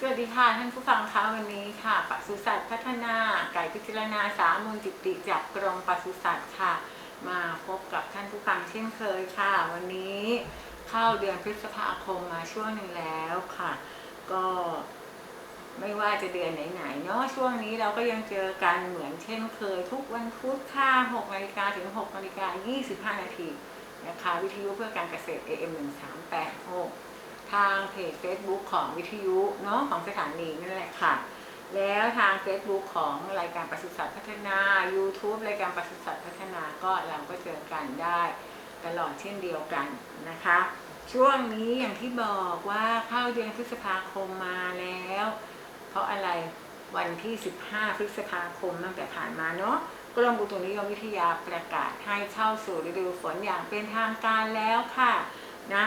สวัสดีค่ะท่านผู้ฟังคะวันนี้ค่ะปศุสัตว์พัฒนาไก่พิจารณาสามูลจิตติจากกรมปศุสัตว์ค่ะ มาพบกับท่านผู้ฟังเช่นเคยค่ะ วันนี้เข้าเดือนพฤษภาคมมาช่วงหนึ่งแล้วค่ะ ก็ไม่ว่าจะเดือนไหนๆเนาะช่วงนี้เราก็ยังเจอกันเหมือนเช่นเคย ทุกวันพุธค่ะ6นาฬิกาถึง6นาฬิกา25นาทีนะคะวิทยุเพื่อการเกษตร AM 1386 ทางเพจ Facebook ของวิทยุเนาะของสถานีนั่นแหละค่ะ แล้วทาง Facebook ของรายการปศุสัตว์พัฒนา YouTube รายการปศุสัตว์พัฒนาก็เราก็เจอกันได้ตลอดเช่นเดียวกันนะคะ ช่วงนี้อย่างที่บอกว่าเข้าเดือนพฤษภาคมมาแล้ว เพราะอะไรวันที่ 15 พฤษภาคมตั้งแต่ผ่านมาเนาะกรมอุตุนิยมวิทยาประกาศให้เข้าสู่ฤดูฝนอย่างเป็นทางการแล้วค่ะนะ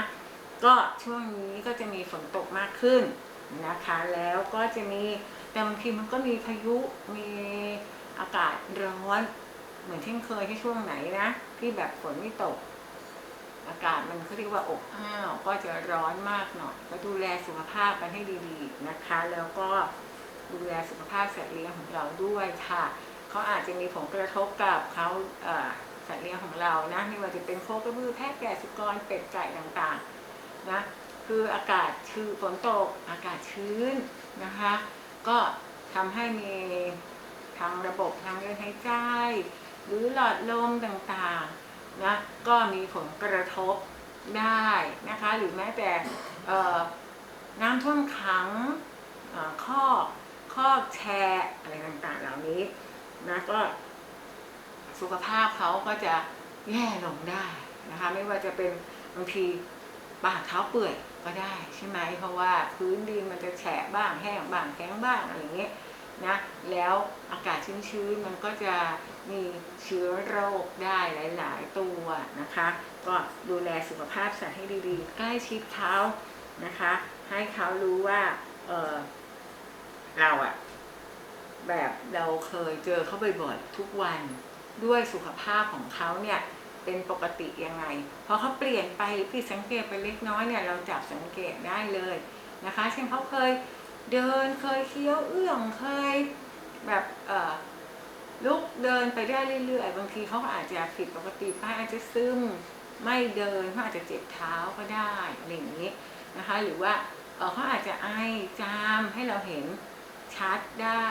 ก็ช่วงนี้ก็จะมีฝนตกมากขึ้นนะคะ แล้วก็จะมีแต่บางทีมันก็มีพายุมีอากาศร้อนเหมือนเช่นเคยที่ช่วงไหนนะที่แบบฝนไม่ตก อากาศมันเขาเรียกว่าอบอ้าวก็จะร้อนมากหน่อยก็ดูแลสุขภาพกันให้ดีๆนะคะ แล้วก็ดูแลสุขภาพสัตว์เลี้ยงของเราด้วยค่ะเขาอาจจะมีผลกระทบกับเขาสัตว์เลี้ยงของเรานะไม่ว่าจะเป็นโคกระบือแพะแกะสุกรเป็ดไก่ต่างๆ นะคืออากาศชื้นฝนตกอากาศชื้นนะคะ ก็ทำให้มีทางระบบทางเดินหายใจ หรือหลอดลมต่างๆนะก็มีผลกระทบได้นะคะ หรือแม้แต่น้ำท่วมขังอ่อข้อข้อแชร์อะไรต่างๆ เหล่านี้นะก็สุขภาพเขาก็จะแย่ลงได้นะคะ ไม่ว่าจะเป็นบางที ปากเท้าเปื่อยก็ได้ใช่ไหมเพราะว่าพื้นดินมันจะแฉะบ้างแห้งบ้างแข็งบ้างอะไรอย่างเงี้ยนะแล้วอากาศชื้นๆมันก็จะมีเชื้อโรคได้หลาย ๆ ตัวนะคะ ก็ดูแลสุขภาพสัตว์ให้ดีๆ ใกล้ชิดเขานะคะ ให้เขารู้ว่าเออเราอะแบบเราเคยเจอเขาบ่อยๆทุกวันด้วยสุขภาพของเขาเนี่ย เป็นปกติยังไงพอเขาเปลี่ยนไปหรือผิดสังเกตไปเล็กน้อยเนี่ยเราจับสังเกตได้เลยนะคะ เช่นเขาเคยเดินเคยเคี้ยวเอื้องเคยแบบเออลุกเดินไปได้เรื่อยๆ บางทีเขาอาจจะผิดปกติไปอาจจะซึมไม่เดินเขาอาจจะเจ็บเท้าก็ได้อะไรอย่างนี้นะคะ หรือว่าเอ่อเขาอาจจะไอจามให้เราเห็นชัดได้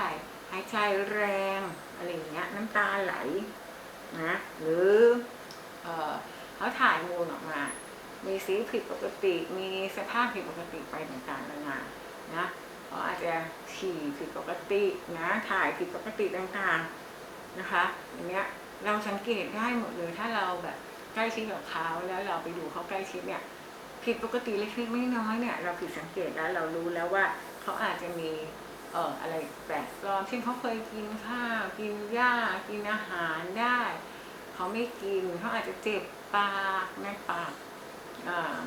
หายใจแรงอะไรอย่างเงี้ยน้ำตาไหลนะหรือ เขาถ่ายมูลออกมา มีสีผิดปกติ มีสภาพผิดปกติไปต่างๆนานานะเขาอาจจะฉี่ผิดปกตินะ ถ่ายผิดปกติต่างๆนะคะ อย่างเงี้ยเราสังเกตได้หมดเลยถ้าเราแบบใกล้ชิดกับเขาแล้วเราไปดูเขาใกล้ชิดเนี่ยผิดปกติเล็กๆน้อยๆเนี่ยเราผิดสังเกตแล้วเรารู้แล้วว่าเขาอาจจะมีเอ่ออะไรแปลกปลอมเช่นเขาเคยกินข้าวกินหญ้ากินอาหารได้ เขาไม่กินเขาอาจจะเจ็บปากในปาก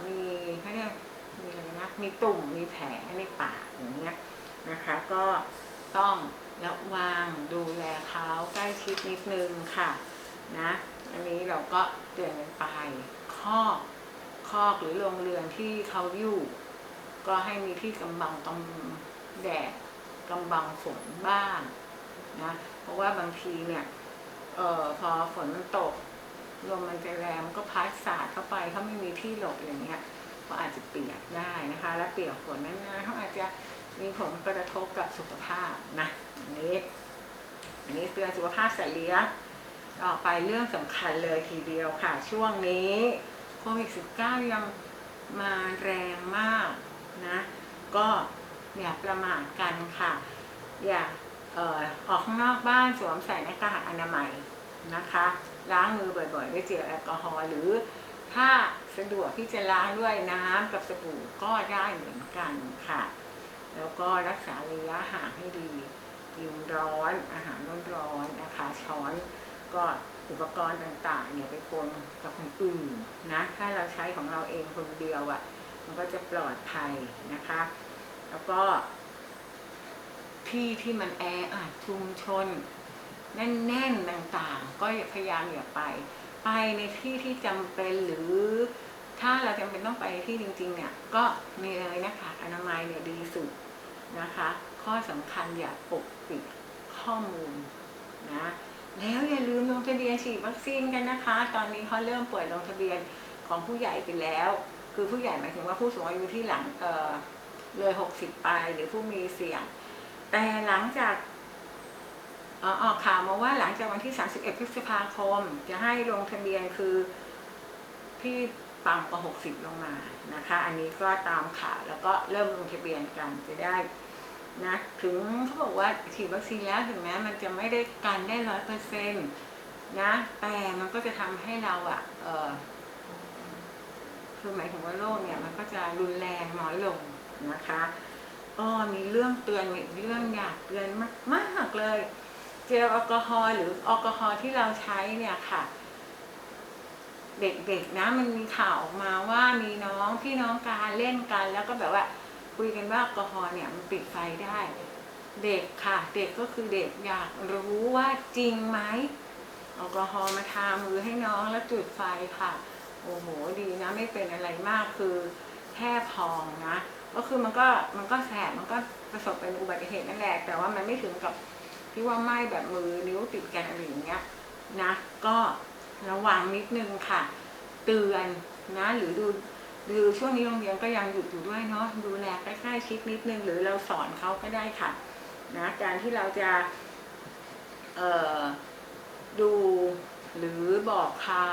มีเขาเรียกมีอะไรนะมีตุ่มมีแผลในปากอย่างเงี้ยนะคะ ก็ต้องระวังดูแลเขาใกล้ชิดนิดนึงค่ะนะอันนี้เราก็เตือนกันไปคอกคอกหรือโรงเรือนที่เขาอยู่ ก็ให้มีที่กำบังกำแดดกำบังฝนบ้างนะเพราะว่าบางทีเนี่ย เอ่อพอฝนมันตกลมมันจะแรงมันก็พัดสาดเข้าไปเขาไม่มีที่หลบอะไรเงี้ยก็อาจจะเปียกได้นะคะ และเปียกฝนนั้นนะเขาอาจจะมีผลกระทบกับสุขภาพนะอันนี้อันนี้เตือนสุขภาพสัตว์เลี้ยงต่อไปเรื่องสำคัญเลยทีเดียวค่ะ ช่วงนี้โควิด -19 ยังมาแรงมากนะ ก็อย่าประมาทกันค่ะ อย่า อออกข้างนอกบ้านสวมใส่หน้ากากอนามัยนะคะ ล้างมือบ่อยๆด้วยเจลแอลกอฮอล์หรือถ้าสะดวกที่จะล้างด้วยน้ำกับสบู่ก็ได้เหมือนกันค่ะ แล้วก็รักษาระยะห่างให้ดีกินร้อนอาหารร้อนๆนะคะ ช้อนก็อุปกรณ์ต่างๆเนี่ยไปปนกับคนอื่นนะ ถ้าเราใช้ของเราเองคนเดียวอะ่ะ มันก็จะปลอดภัยนะคะ แล้วก็ ที่ที่มันแออัดชุมชน แน่นๆต่างๆ ก็พยายามอย่าไป ไปในที่ที่จำเป็นหรือถ้าเราจำเป็นต้องไปที่จริงๆเนี่ยก็มีเลยนะคะอนามัยเนี่ยดีสุดนะคะ ข้อสำคัญอย่าปกปิดข้อมูลนะแล้วอย่าลืมลงทะเบียนฉีดวัคซีนกันนะคะ ตอนนี้เขาเริ่มเปิดลงทะเบียนของผู้ใหญ่ไปแล้ว คือผู้ใหญ่หมายถึงว่าผู้สูงอายุที่หลังเอ่อเลย 60 ไปหรือผู้มีเสี่ยง แต่หลังจากออกข่าวมาว่าหลังจากวันที่ 31 พฤษภาคม จะให้ลงทะเบียนคือที่ต่ำกว่า 60 ลงมานะคะ อันนี้ก็ตามข่าวแล้วก็เริ่มลงทะเบียนกันจะได้นะถึงเขาบอกว่าฉีดวัคซีนแล้วถึงแม้มันจะไม่ได้กันได้ร้อยเปอร์เซ็นต์นะแต่มันก็จะทำให้เราอะเออคือหมายถึงว่าโรคเนี่ยมันก็จะรุนแรงน้อยลงนะคะ ก็มีเรื่องเตือนอีกเรื่องอยากเตือนมากๆเลย เจลแอลกอฮอล์หรือแอลกอฮอล์ที่เราใช้เนี่ยค่ะ เด็กๆนะมันมีข่าวออกมาว่ามีน้องพี่น้องการเล่นกัน แล้วก็แบบว่าคุยกันว่าแอลกอฮอล์เนี่ยมันปิดไฟได้ เด็กค่ะ เด็กก็คือเด็กอยากรู้ว่าจริงไหมแอลกอฮอล์มาทามือให้น้องแล้วจุดไฟค่ะ โอ้โหดีนะ ไม่เป็นอะไรมากคือแค่พองนะ ก็คือมันก็มันก็แสบมันก็ประสบเป็นอุบัติเหตุนั่นแหละแต่ว่ามันไม่ถึงกับที่ว่าไหม้แบบมือนิ้วติดกันอะไรอย่างเงี้ยนะ ก็ระวังนิดนึงค่ะ เตือนนะ หรือดูดูช่วงนี้โรงเรียนก็ยังหยุดอยู่ด้วยเนาะดูแลใกล้ๆชิดนิดนึง หรือเราสอนเขาก็ได้ค่ะ นะการที่เราจะเอ่อดูหรือบอกเขา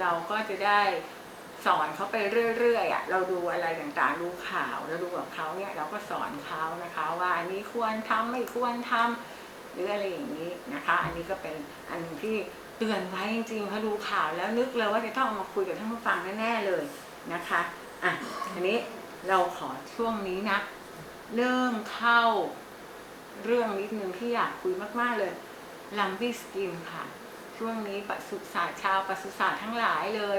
เราก็จะได้ สอนเขาไปเรื่อยๆอะเราดูอะไรต่างๆดูข่าวแล้วดูกับเขาเนี่ยเราก็สอนเขานะคะ ว่าอันนี้ควรทำไม่ควรทำหรืออะไรอย่างนี้นะคะ อันนี้ก็เป็นอันหนึ่งที่เตือนไว้จริงๆเขาดูข่าวแล้วนึกเลยว่าจะต้องเอามาคุยกับท่านผู้ฟังแน่ๆเลยนะคะอะทีนี้เราขอช่วงนี้นะเริ่มเข้าเรื่องนิดนึงที่อยากคุยมากๆเลยลัมบี้สกินค่ะ ช่วงนี้ปศุสัตว์ชาวปศุสัตว์ทั้งหลายเลย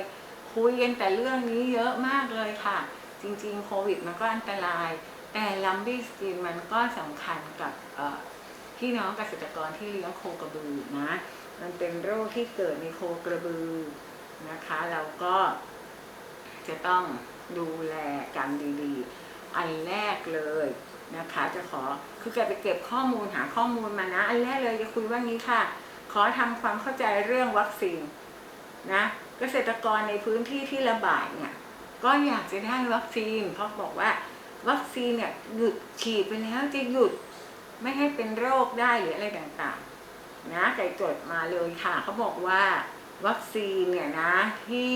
คุยกันแต่เรื่องนี้เยอะมากเลยค่ะ จริงๆโควิดมันก็อันตราย แต่ลัมบี้สกินมันก็สำคัญกับพี่น้องเกษตรกรที่เลี้ยงโคกระบือนะ มันเป็นโรคที่เกิดในโคกระบือนะคะ เราก็จะต้องดูแลกันดีๆ อันแรกเลยนะคะ จะขอคือแกไปเก็บข้อมูลหาข้อมูลมานะ อันแรกเลยจะคุยว่างี้ค่ะ ขอทำความเข้าใจเรื่องวัคซีนนะ เกษตรกรในพื้นที่ที่ระบาดเนี่ยก็อยากจะได้วัคซีน เพราะบอกว่าวัคซีนเนี่ยหยุดฉีดไปแล้วจะหยุดไม่ให้เป็นโรคได้หรืออะไรต่างๆ นะไก่จดมาเลยค่ะเขาบอกว่าวัคซีนเนี่ยนะที่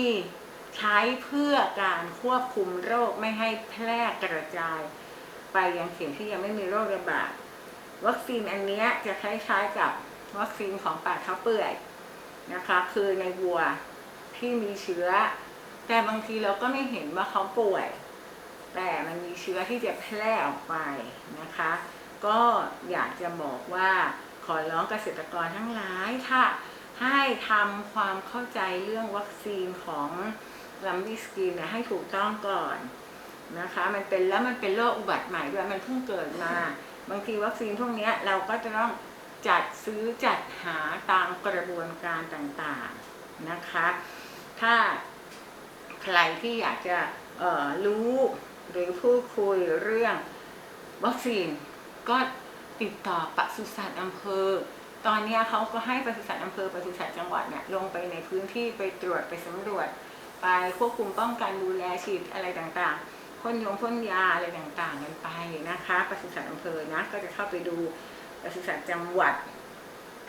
ใช้เพื่อการควบคุมโรคไม่ให้แพร่กระจาย ไปยังเขตที่ยังไม่มีโรคระบาดวัคซีนอันนี้จะคล้ายๆกับวัคซีนของปากเท้าเปื่อยนะคะ คือในวัว ที่มีเชื้อ แต่บางทีเราก็ไม่เห็นว่าเขาป่วย แต่มันมีเชื้อที่จะแพร่ออกไปนะคะ ก็อยากจะบอกว่าขอร้องเกษตรกรทั้งหลายค่ะให้ทำความเข้าใจเรื่องวัคซีนของลัมบี้สกินให้ถูกต้องก่อนนะคะ มันเป็นแล้วมันเป็นโรคอุบัติใหม่ด้วยมันเพิ่งเกิดมา บางทีวัคซีนพวกนี้เราก็จะต้องจัดซื้อจัดหาตามกระบวนการต่างๆนะคะ ถ้าใครที่อยากจะรู้หรือพูดคุยเรื่องวัคซีนก็ติดต่อปศุสัตว์อำเภอ ตอนนี้เขาก็ให้ปศุสัตว์อำเภอปศุสัตว์จังหวัดเนี่ยลงไปในพื้นที่ไปตรวจไปสำรวจ ไปควบคุมป้องกันดูแลฉีดอะไรต่างๆพ่นยงพ่นยาอะไรต่างๆกันไปนะคะปศุสัตว์อำเภอนะก็จะเข้าไปดูปศุสัตว์จังหวัด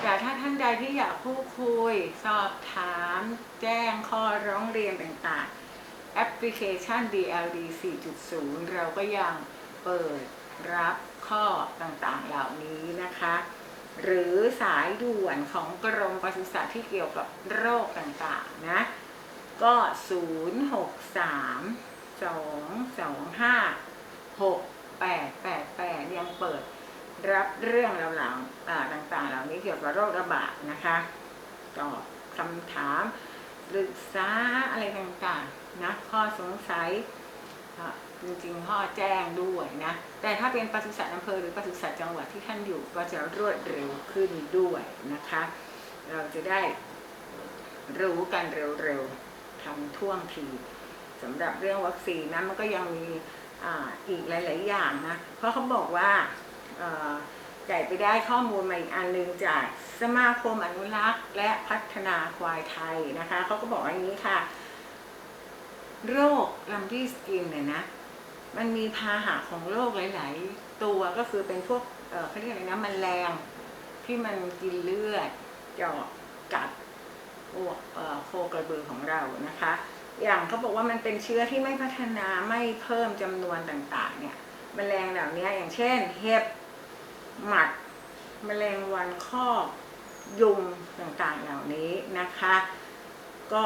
แต่ถ้าท่านใดที่อยากพูดคุย สอบถาม แจ้งข้อร้องเรียนต่างๆ แอปพลิเคชัน DLD 4.0 เราก็ยังเปิดรับข้อต่างๆเหล่านี้นะคะ หรือสายด่วนของกรมปศุสัตว์ที่เกี่ยวกับโรคต่างๆนะ ก็ 0 6 3 2 2 5 6 8 8 8 ยังเปิด รับเรื่องเหล่าๆต่างๆ เหล่านี้เกี่ยวกับโรคระบาดนะคะตอบคำถามปรึกษาอะไรต่างๆนะข้อสงสัยจริงๆพ่อแจ้งด้วยนะ แต่ถ้าเป็นปศุสัตว์อำเภอหรือปศุสัตว์จังหวัดที่ท่านอยู่ก็จะรวดเร็วขึ้นด้วยนะคะ เราจะได้รู้กันเร็วๆทำท่วงทีสำหรับเรื่องวัคซีนนะมันก็ยังมีออีกหลาย ๆ อย่างนะ เพราะเขาบอกว่า เอ่อไก่ไปได้ข้อมูลมาอีกอันหนึงจากสมาคมอนุรักษ์ และพัฒนาควายไทยนะคะเขาก็บอกอย่างนี้ค่ะ โรคลัมบี้สกินเนี่ยนะ มันมีพาหะของโรคหลาย ๆ ตัวก็คือเป็นพวกเเขาเรียกอะไรนะแมลงที่มันกินเลือดเจาะกัดพวกโคกระบือของเรานะคะ อย่างเขาบอกว่ามันเป็นเชื้อที่ไม่พัฒนาไม่เพิ่มจำนวนต่าง ๆ เนี่ยแมลงเหล่านี้อย่างเช่น เห็บ หมัดแมลงวันครอยุงต่างๆเหล่านี้นะคะ ก็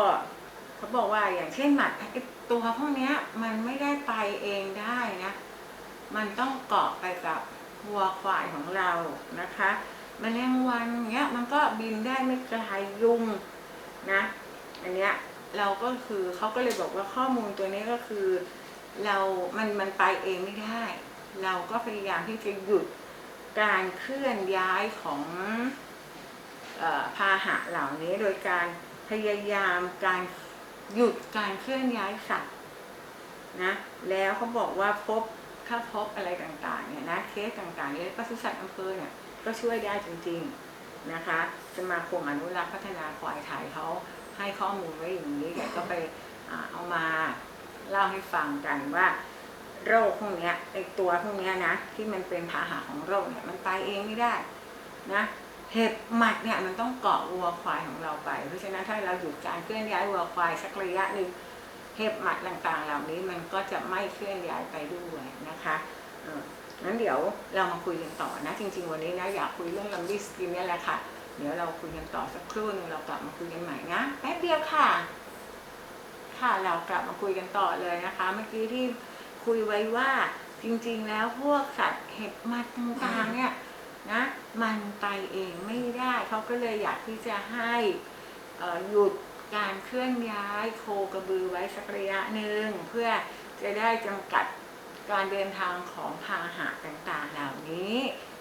เขาบอกว่าอย่างเช่นหมัดตัวพวกนี้มันไม่ได้ไปเองได้นะ มันต้องเกาะไปกับวัวควายของเรานะคะแมลงวันเนี้ยมันก็บินได้ไม่ไกลยุงนะอันเนี้ยเราก็คือเขาก็เลยบอกว่าข้อมูลตัวนี้ก็คือ เรา มัน มันไปเองไม่ได้ เราก็พยายามที่จะหยุด การเคลื่อนย้ายของอพาหะเหล่านี้โดยการพยายามการหยุดการเคลื่อนย้ายสัตว์นะแล้วเขาบอกว่าพบถ้าพบอะไรต่างๆเนี่ยนะเคสต่างๆเนี่ยปศุสัตว์อำเภอเนี่ยก็ช่วยได้จริงๆนะคะ สมาคมอนุรักษ์พัฒนาควายไทยเขาให้ข้อมูลไว้อย่างนี้กก็ไปอเอามาเล่าให้ฟังกันว่า โรคพวกนี้ไอตัวพวกนี้นะที่มันเป็นพาหะของโรคเนี่ยมันไปเองไม่ได้นะเห็บหมัดเนี่ยมันต้องเกาะวัวควายของเราไป เพราะฉะนั้นถ้าเราหยุดการเคลื่อนย้ายวัวควายสักระยะหนึ่งเห็บหมัดต่างๆ เหล่านี้มันก็จะไม่เคลื่อนย้ายไปด้วยนะคะเอองั้นเดี๋ยวเรามาคุยกันต่อนะ จริง ๆ วันนี้นะอยากคุยเรื่องลัมบิสกินนี่แหละค่ะ เดี๋ยวเราคุยกันต่อสักครู่นึงเรากลับมาคุยกันใหม่นะแป๊บเดียวค่ะ ค่ะเรากลับมาคุยกันต่อเลยนะคะ เมื่อกี้ที่ คุยไว้ว่าจริงๆแล้วพวกสัตว์เห็บมัดต่างๆเนี่ยนะมันไปเองไม่ได้เขาก็เลยอยากที่จะให้หยุดการเคลื่อนย้ายโคกระบือไว้สักระยะหนึ่งเพื่อจะได้จำกัดการเดินทางของพาหะต่างๆเหล่านี้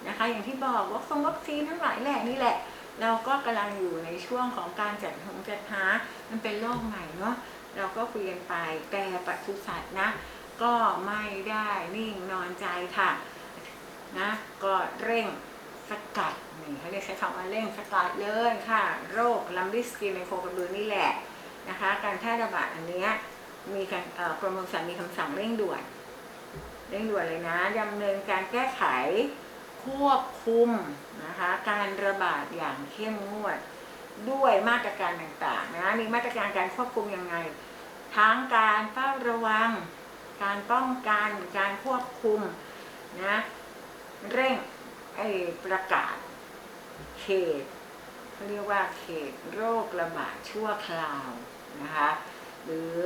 นะคะ อย่างที่บอกวัคซีนวัคซีนทั้งหลายแหล่นี่แหละ เราก็กำลังอยู่ในช่วงของการจัดหงจัดหามันเป็นโรคใหม่เนาะเราก็คุยกันไปแต่ปศุสัตว์นะ ก็ไม่ได้นิ่งนอนใจค่ะนะก็เร่งสกัดนี่เขาเรียกใช้คำว่าเร่งสกัดเลยค่ะ โรคลัมบิสกินในโคกระบือนี่แหละนะคะ การแพร่ระบาดอันเนี้ยมีการกรมปศุสัตว์มีคำสั่งเร่งด่วนเร่งด่วนเลยนะดำเนินการแก้ไขควบคุมนะคะ การระบาดอย่างเข้มงวด ด้วยมาตรการต่างๆนะมีมาตรการการควบคุมยังไง ทั้งการเฝ้าระวัง การป้องกัน การควบคุมนะเร่งไอ้ประกาศเขตเขาเรียกว่าเขตโรคระบาดชั่วคราวนะคะหรือ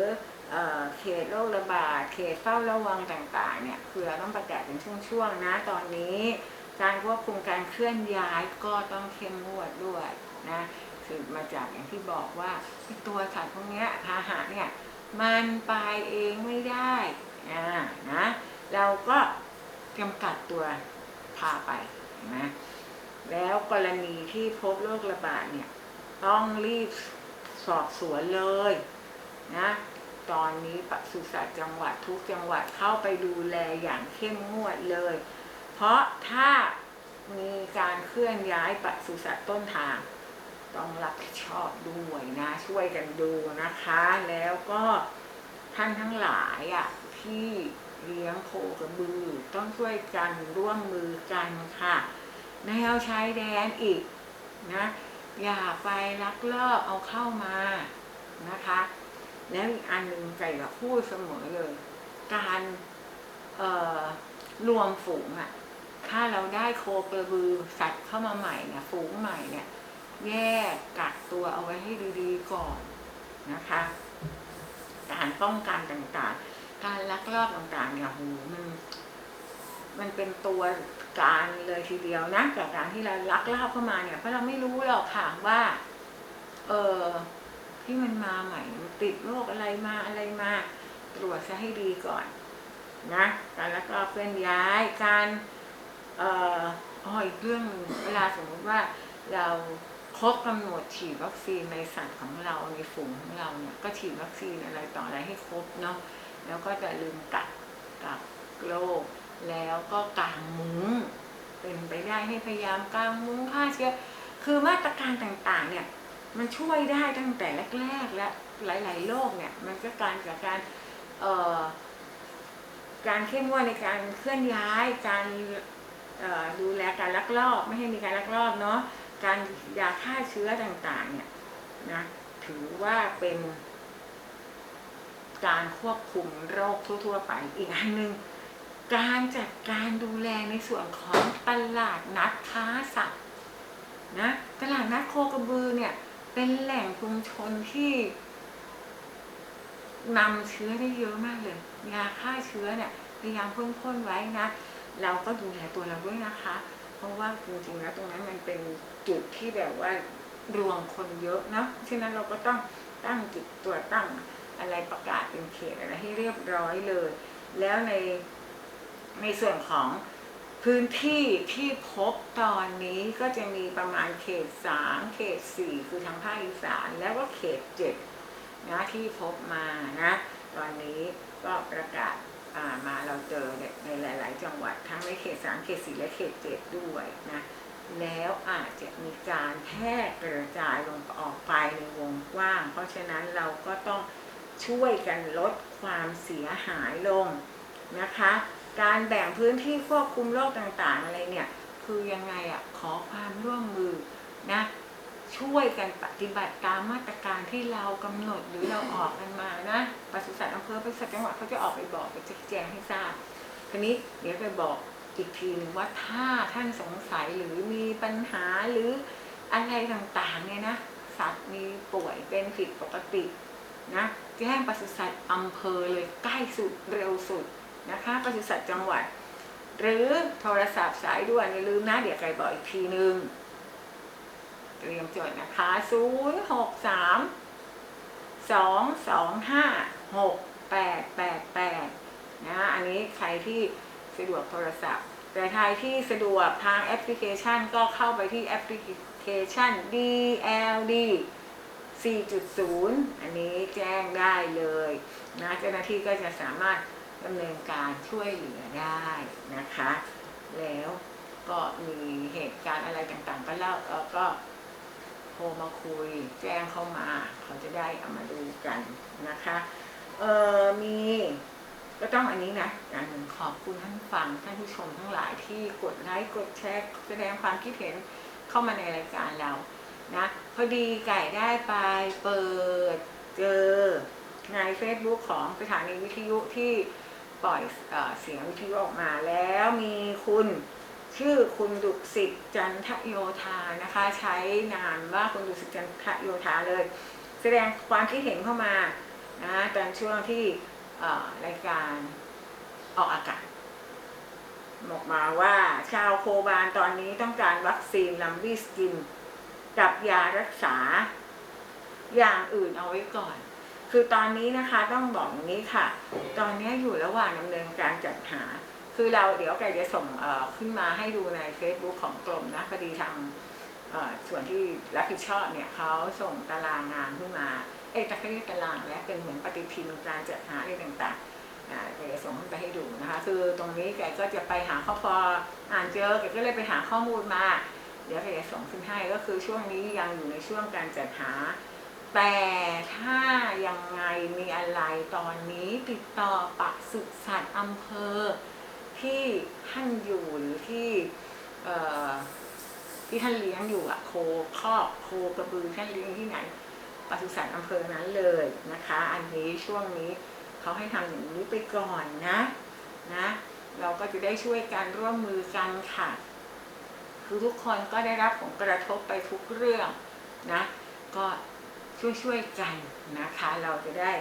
เอเขตโรคระบาดเขตเฝ้าระวังต่างๆเนี่ยคือเราต้องประกาศเป็นช่วงๆนะตอนนี้ การควบคุมการเคลื่อนย้ายก็ต้องเข้มงวดด้วยนะสืบมาจากอย่างที่บอกว่าตัวสัตว์พวกนี้พาหะเนี่ย มันไปเองไม่ได้อ่านะเราก็จำกัดตัวพาไปนไหมแล้วกรณีที่พบโรคระบาดเนี่ย ต้องรีบสอบสวนเลยนะตอนนี้ปศุสัตว์จังหวัดทุกจังหวัดเข้าไปดูแลอย่างเข้มงวดเลย เพราะถ้ามีการเคลื่อนย้ายปศุสัตว์ต้นทาง ต้องรับผิดชอบด้วยนะ ช่วยกันดูนะคะ แล้วก็ท่านทั้งหลายอะที่เลี้ยงโคกระบือ ต้องช่วยกันร่วมมือกันค่ะแนวชายแดนอีกนะ อย่าไปลักลอบเอาเข้ามานะคะ แล้วอีกอันหนึ่งใจกับพูดเสมอเลย การเอ่อรวมฝูงอะ ถ้าเราได้โคกระบือสัตว์เข้ามาใหม่เนี่ยฝูงใหม่เนี่ย แยกกักตัวเอาไว้ให้ดีๆก่อนนะคะ การป้องกันต่างๆ การลักลอบต่างๆเนี่ยโหมันมันเป็นตัวการเลยทีเดียวนะกับการที่เราลักลอบเข้ามาเนี่ยเพราะเราไม่รู้หรอกค่ะว่า เออที่มันมาใหม่ติดโรคอะไรมาอะไรมา ตรวจซะให้ดีก่อนนะการลักลอบเคลื่อนย้ายการเอ่ออ๋ออีกเรื่องหนึ่งเวลาสมมติว่าเรา รบกำหนดฉีดวัคซีนในสัตว์ของเราในฝูงของเราเนี่ยก็ฉีดวัคซีนอะไรต่ออะไรให้ครบเนาะแล้วก็จะลืมกักกับโรคแล้วก็กางมุ้งเป็นไปได้ให้พยายามกางมุ้งฆ่าเชื้อคือมาตรการต่างๆ เนี่ย มันช่วยได้ตั้งแต่แรก ๆ และหลาย ๆ โรคเนี่ย มันก็การจากการเอ่อการเข้มงวดในการเคลื่อนย้าย การดูแลการลักลอบ ไม่ให้มีการลักลอบเนาะ การยาฆ่าเชื้อต่างๆ เนี่ยนะถือว่าเป็นการควบคุมโรคทั่ว ๆ ไปอีกอันหนึ่งการจัดการดูแลในส่วนของตลาดนัดค้าสัตว์นะตลาดนัดโคกระบือเนี่ยเป็นแหล่งชุมชนที่นำเชื้อได้เยอะมากเลยยาฆ่าเชื้อเนี่ยพยายามพ่นๆไว้นะ เราก็ดูแลตัวเราด้วยนะคะ ราะว่าจริงๆแล้วตรงนั้นมันเป็นจุดที่แบบว่ารวมคนเยอะเนาะฉะนั้นเราก็ต้องตั้งจุดตัวตั้งอะไรประกาศเป็นเขตอะไรให้เรียบร้อยเลย แล้วในในส่วนของพื้นที่ที่พบตอนนี้ก็จะมีประมาณเขตสามเขตสี่คือทางภาคอีสานแล้วก็เขตเจ็ดนะที่พบมานะ ตอนนี้ก็ประกาศ มาเราเจอในหลาย ๆ จังหวัดทั้งในเขตสามเขตสี่และเขตเจ็ดด้วยนะแล้วอาจจะมีการแพร่กระจายลงออกไปในวงกว้าง เพราะฉะนั้นเราก็ต้องช่วยกันลดความเสียหายลงนะคะ การแบ่งพื้นที่ควบคุมโรคต่าง ๆ อะไรเนี่ย คือยังไงอะขอความร่วมมือนะ ช่วยกันปฏิบัติตามมาตรการที่เรากำหนดหรือเราออกกันมานะปศุสัตว์อำเภอปศุสัตว์จังหวัดเขาจะออกไปบอกไปแจ้งให้ทราบทีนี้เดี๋ยวไปบอกอีกทีหนึ่งว่าถ้าท่านสงสัยหรือมีปัญหาหรืออะไรต่างๆเนี่ยนะสัตว์มีป่วยเป็นผิดปกตินะแจ้งปศุสัตว์อำเภอเลยใกล้สุดเร็วสุดนะคะปศุสัตว์จังหวัด หรือโทรศัพท์สายด่วนอย่าลืมนะเดี๋ยวไกบอกอีกทีนึง เตรียมจดนะคะ0 6 3 2 2 5 6 8 8 8นะอันนี้ใครที่สะดวกโทรศัพท์ แต่ใครที่สะดวกทางแอปพลิเคชันก็เข้าไปที่แอปพลิเคชัน DLD 4.0 อันนี้แจ้งได้เลยนะเจ้าหน้าที่ก็จะสามารถดำเนินการช่วยเหลือได้นะคะ แล้วก็มีเหตุการณ์อะไรต่างๆ ก็เล่าก็ โทรมาคุยแจ้งเข้ามา เขาจะได้เอามาดูกันนะคะเออมีก็ต้องอันนี้นะอย่างหนึ่งขอบคุณท่านฟังท่านผู้ชมทั้งหลายที่กดไลค์กดแชร์แสดงความคิดเห็นเข้ามาในรายการเรานะพอดีไก่ได้ไปเปิดเจอใน Facebook ของสถานีวิทยุที่ปล่อยเออเสียงวิทยุออกมาแล้วมีคุณ ชื่อคุณดุสิตจันทโยธานะคะ ใช้นามว่าคุณดุสิตจันทโยธาเลย แสดงความคิดเห็นเข้ามานะตอนช่วงที่รายการออกอากาศบอกมาว่าชาวโคบานตอนนี้ต้องการวัคซีนลัมบีสกิน กับยารักษาอย่างอื่นเอาไว้ก่อน คือตอนนี้นะคะต้องบอกอย่างนี้ค่ะ ตอนนี้อยู่ระหว่างดำเนินการจัดหา คือเราเดี๋ยวไก่จะส่งขึ้นมาให้ดูใน Facebook ของกรมนะพอดีทางส่วนที่รับผิดชอบเนี่ยเขาส่งตารางงานขึ้นมา เอ้ยตะเรียกตารางและเป็นเหมือนปฏิทินการจัดหาอะไรต่างๆแกจะส่งขึ้นไปให้ดูนะคะ คือตรงนี้แกก็จะไปหาข้อพออ่านเจอแกก็เลยไปหาข้อมูลมา เดี๋ยวแกจะส่งขึ้นให้ก็คือช่วงนี้ยังอยู่ในช่วงการจัดหา แต่ถ้ายังไงมีอะไรตอนนี้ติดต่อปศุสัตว์อำเภอ ที่ท่านอยู่หรือที่ที่ท่านเลี้ยงอยู่อะโคคอกโคกระบือท่านเลี้ยงที่ไหนปศุสัตว์อำเภอนั้นเลยนะคะ อันนี้ช่วงนี้เขาให้ทำอย่างนี้ไปก่อนนะนะ เราก็จะได้ช่วยกันร่วมมือกันค่ะ คือทุกคนก็ได้รับผลกระทบไปทุกเรื่องนะ ก็ช่วยๆกันนะคะ เราจะได้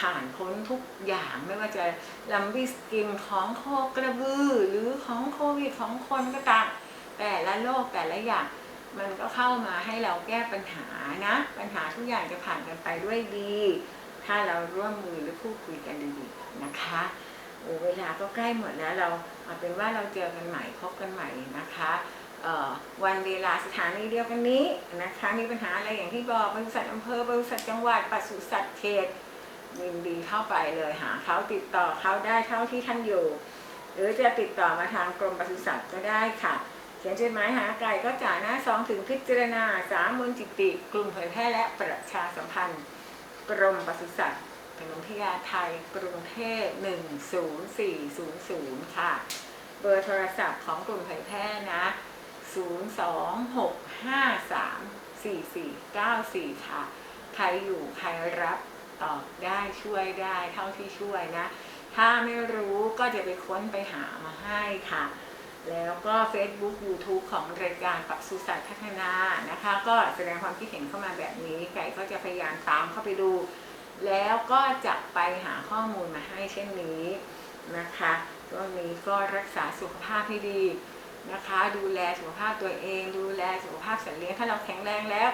ผ่านพ้นทุกอย่างไม่ว่าจะลัมบิสกินของโคกระบือ หรือของโควิดของคนก็ตามแต่ละโรคแต่ละอย่างมันก็เข้ามาให้เราแก้ปัญหานะ ปัญหาทุกอย่างจะผ่านกันไปด้วยดี ถ้าเราร่วมมือหรือพูดคุยกันดีๆนะคะเวลาก็ใกล้หมดแล้วเราเอาเป็นว่าเราเจอกันใหม่พบกันใหม่นะคะวันเวลาสถานีเดียวกันนี้นะคะมีปัญหาอะไรอย่างที่บอกบริษัทอำเภอบริษัทจังหวัดปศุสัตว์เขต ยินดีเข้าไปเลยหาเขาติดต่อเขาได้เท่าที่ท่านอยู่ หรือจะติดต่อมาทางกรมปศุสัตว์ก็ได้ค่ะ เขียนจดหมายหาไก่ก็จ่ายหน้าซองถึงพิจารณาสามมูลจิติกลุ่มเผยแพร่และประชาสัมพันธ์ กรมปศุสัตว์ถนนพญาไทยกรุงเทพ10400 ค่ะ เบอร์โทรศัพท์ของกลุ่มเผยแพร่นะ 026534494 ค่ะ ใครอยู่ใครรับ ตอบได้ช่วยได้เท่าที่ช่วยนะ ถ้าไม่รู้ก็จะไปค้นไปหามาให้ค่ะ แล้วก็ Facebook YouTube ของรายการปรับสุสัตพัฒนานะคะ ก็แสดงความคิดเห็นเข้ามาแบบนี้ ไก่ก็จะพยายามตามเข้าไปดู แล้วก็จะไปหาข้อมูลมาให้เช่นนี้นะคะช่วงนี้ก็รักษาสุขภาพให้ดีนะคะ ดูแลสุขภาพตัวเอง ดูแลสุขภาพสัตว์เลี้ยงถ้าเราแข็งแรงแล้ว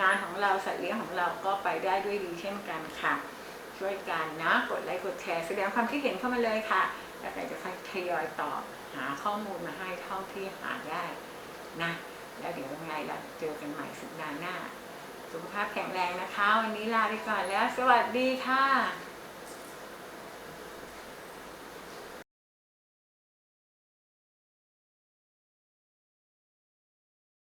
งานของเราสัตว์เลี้ยงของเราก็ไปได้ด้วยดีเช่นกันค่ะ ช่วยกันนะ กดไลค์กดแชร์แสดงความคิดเห็นเข้ามาเลยค่ะแล้วแต่จะทยอยตอบหาข้อมูลมาให้เท่าที่หาได้นะ แล้วเดี๋ยวยังไงเราเจอกันใหม่สัปดาห์หน้า สุขภาพแข็งแรงนะคะ วันนี้ลาไปก่อนแล้ว สวัสดีค่ะ